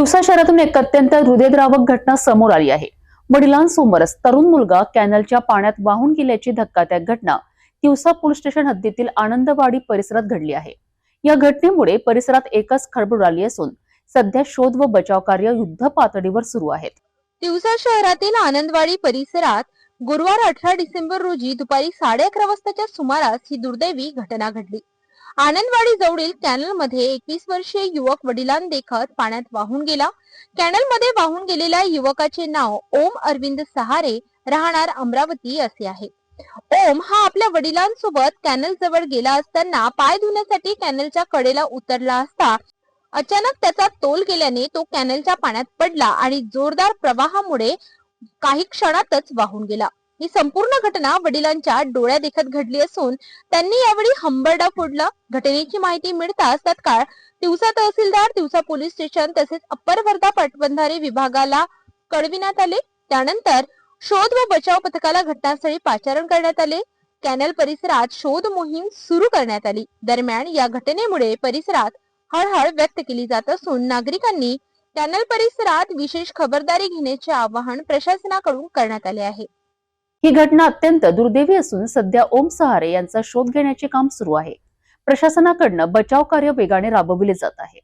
दिवसा शहरातून एक अत्यंत हृदयद्रावक घटना समोर आली आहे. वडिलांसमोरच तरुण मुलगा कॅनलच्या पाण्यात वाहून गेल्याची धक्कादायक घटना दिवसा पोलीस स्टेशन हद्दीतील आनंदवाडी परिसरात घडली आहे. या घटनेमुळे परिसरात एकच खळबळ आली असून सध्या शोध व बचाव कार्य युद्ध पातळीवर सुरू आहेत. दिवसा शहरातील आनंदवाडी परिसरात गुरुवार अठरा डिसेंबर रोजी दुपारी साडे अकरा वाजताच्या सुमारास ही दुर्दैवी घटना घडली. आनंदवाडी जवळील कॅनलमध्ये एकवीस वर्षीय युवक वडिलांदेखत पाण्यात वाहून गेला. कॅनलमध्ये वाहून गेलेल्या युवकाचे नाव ओम अरविंद सहारे राहणार अमरावती असे आहे. ओम हा आपल्या वडिलांसोबत कॅनल जवळ गेला असताना पाय धुण्यासाठी कॅनलच्या कडेला उतरला असता अचानक त्याचा तोल गेल्याने तो कॅनलच्या पाण्यात पडला आणि जोरदार प्रवाहामुळे काही क्षणातच वाहून गेला. ही संपूर्ण घटना वडिलांच्या डोळ्या देखत घडली असून त्यांनी यावेळी हंबरडा फोडला. घटनेची माहिती मिळताच तत्काळ दिवसा तहसीलदार दिवसा पोलीस स्टेशन तसेच अप्पर वर्धा पाटबंधारे विभागाला कळविण्यात आले. त्यानंतर शोध व बचाव पथकाला घटनास्थळी पाचारण करण्यात आले. कॅनल परिसरात शोध मोहीम सुरू करण्यात आली. दरम्यान या घटनेमुळे परिसरात हळहळ व्यक्त केली जात असून नागरिकांनी कॅनल परिसरात विशेष खबरदारी घेण्याचे आवाहन प्रशासनाकडून करण्यात आले आहे. ही घटना अत्यंत दुर्दैवी असून सध्या ओम सहारे यांचा शोध घेण्याचे काम सुरू आहे. प्रशासनाकडनं बचाव कार्य वेगाने राबविले जात आहे.